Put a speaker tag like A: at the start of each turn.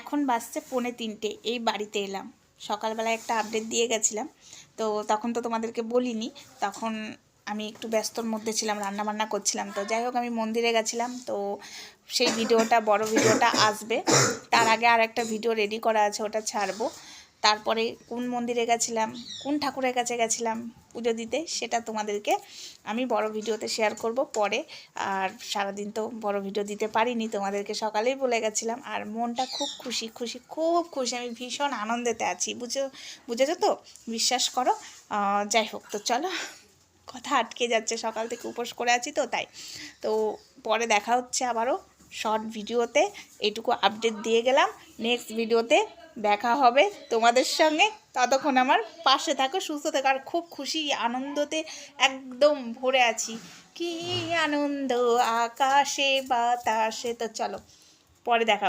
A: এখন বাসছে পৌনে তিনটে, এই বাড়িতে এলাম। সকালবেলায় একটা আপডেট দিয়ে গেছিলাম। তো তখন তো তোমাদেরকে বলিনি, তখন আমি একটু ব্যস্তর মধ্যে ছিলাম, রান্নাবান্না করছিলাম। তো যাই হোক, আমি মন্দিরে গেছিলাম। তো সেই ভিডিওটা, বড় ভিডিওটা আসবে। তার আগে আর একটা ভিডিও রেডি করা আছে, ওটা ছাড়বো। তারপরে কোন মন্দিরে গেছিলাম, কোন ঠাকুরের কাছে গেছিলাম পুজো দিতে সেটা তোমাদেরকে আমি বড় ভিডিওতে শেয়ার করব পরে। আর সারাদিন তো বড় ভিডিও দিতে পারিনি, তোমাদেরকে সকালেই বলে গেছিলাম। আর মনটা খুব খুশি খুশি, খুব খুশি। আমি ভীষণ আনন্দেতে আছি, বুঝো, বুঝেছ তো? বিশ্বাস করো। যাই হোক, তো চলো। কথা আটকে যাচ্ছে, সকাল থেকে উপোস করে আছি তো তাই। তো পরে দেখা হচ্ছে আবারও। শর্ট ভিডিওতে এটুকু আপডেট দিয়ে গেলাম। নেক্সট ভিডিওতে দেখা হবে তোমাদের সঙ্গে। ততক্ষণ আমার পাশে থাকো, সুস্থ থাকো, আর খুব খুশি, আনন্দতে একদম ভরে আছি। কি আনন্দ, আকাশে বাতাসে। তো চলো, পরে দেখা